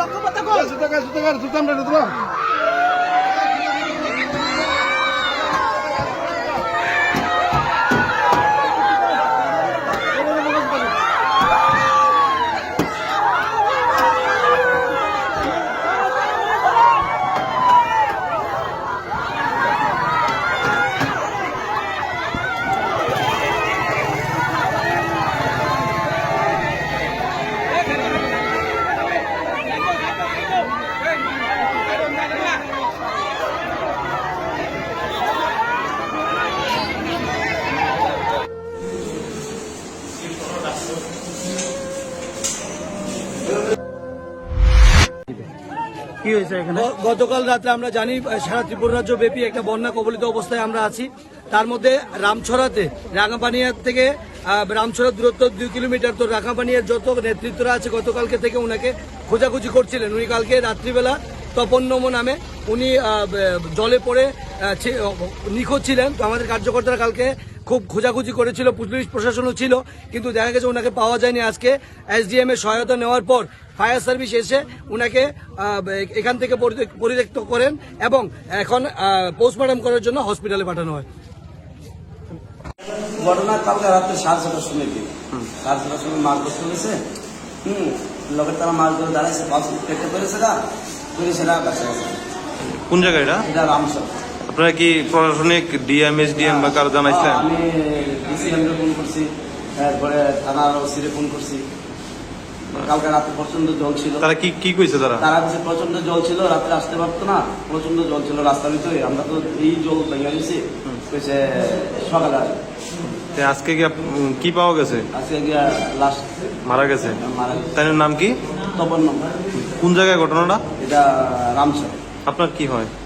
লক্ষ্য পথ কই সুতা কা সুতা কা সুতা আমরা হয়েছে গতকাল রাতে আমরা জানি সারা ত্রিপুরা রাজ্য ব্যাপী একটা বন্যা কবলিত অবস্থায় আমরা আছি। তার মধ্যে রামছড়াতে রাঙাপানিয়ার থেকে রামছড়ার দূরত্ব দুই কিলোমিটার, তো রাঙাপানিয়ার যত নেতৃত্বরা আছে গতকালকে থেকে ওনাকে খোঁজাখুঁজি করছিলেন। উনি কালকে রাত্রিবেলা তপন নম নামে উনি জলে পড়ে নিখোঁজ ছিলেন। তো আমাদের কার্যকর্তারা কালকে খুব খোঁজাখুঁজি করেছিল পুলিশ প্রশাসনও ছিল কিন্তু দেখা গেছে ওনাকে পাওয়া যায়নি আজকে। এসডিএম এর সহায়তা নেওয়ার পর ফায়ার সার্ভিস এসে ওনাকে এখান থেকে পরিত্যক্ত করেন এবং এখন পোস্টমর্টম করার জন্য হসপিটালে পাঠানো হয়। ঘটনা কালকে রাত্রে সাড়ে ছটার সময় কি? সাড়ে ছটার সময় মাছ ধরতে হয়েছে হুম লোকের তারা মাছ ধরে দাঁড়াইছে পাঁচ পেটে পেরেছে না করে সেটা কোন জায়গা এটা? এটা রামসর। আপনারা কি প্রশাসনিক ডিএম এসডিএম বা কারও জানাইছিলেন আমি ডিসিএমকে ফোন করছি তারপরে থানার ওসিরে ফোন করছি। কালকে রাতে প্রচণ্ড জল ছিল। তারা কি কি কইছে তারা? তারা কাছে প্রচণ্ড জল ছিল রাত্রে আসতে পারতো না প্রচণ্ড জল ছিল রাস্তার ভিতরে। আমরা তো এই জল ভেঙে গেছি কইছে সকালে আসবে। আজকে কি পাওয়া গেছে? আজকে লাস্ট মারা গেছে? গেছে। তাই নাম কি? তপন কোন জায়গায় ঘটনাটা? এটা রামসর আপনার কি হয়?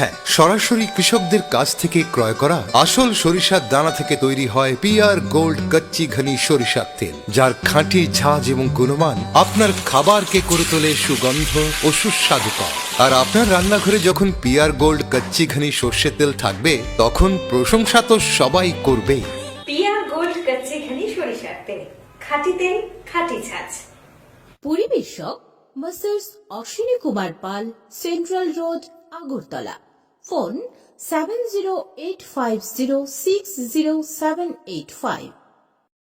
হ্যাঁ সরাসরি কৃষকদের কাছ থেকে ক্রয় করা আসল সরিষার দানা থেকে তৈরি হয় পিআর গোল্ড কচ্চি ঘনি সরিষার তেল যার খাঁটি ঝাঁজ এবং গুণমান আপনার খাবারকে করে তোলে সুগন্ধ ও সুস্বাদুকর আর আপনার রান্নাঘরে যখন পিআর গোল্ড কচ্চি ঘনি সর্ষের তেল থাকবে তখন প্রশংসা তো সবাই করবেই। পিয়ার গোল্ড কচ্চিখানি সরিষার তেল খাঁটি তেল খাঁটি ছাঁচ পরিবেশক messrs Ashwini Kumar Pal central road Agartala. Phone seven zero eight five zero six zero seven eight five.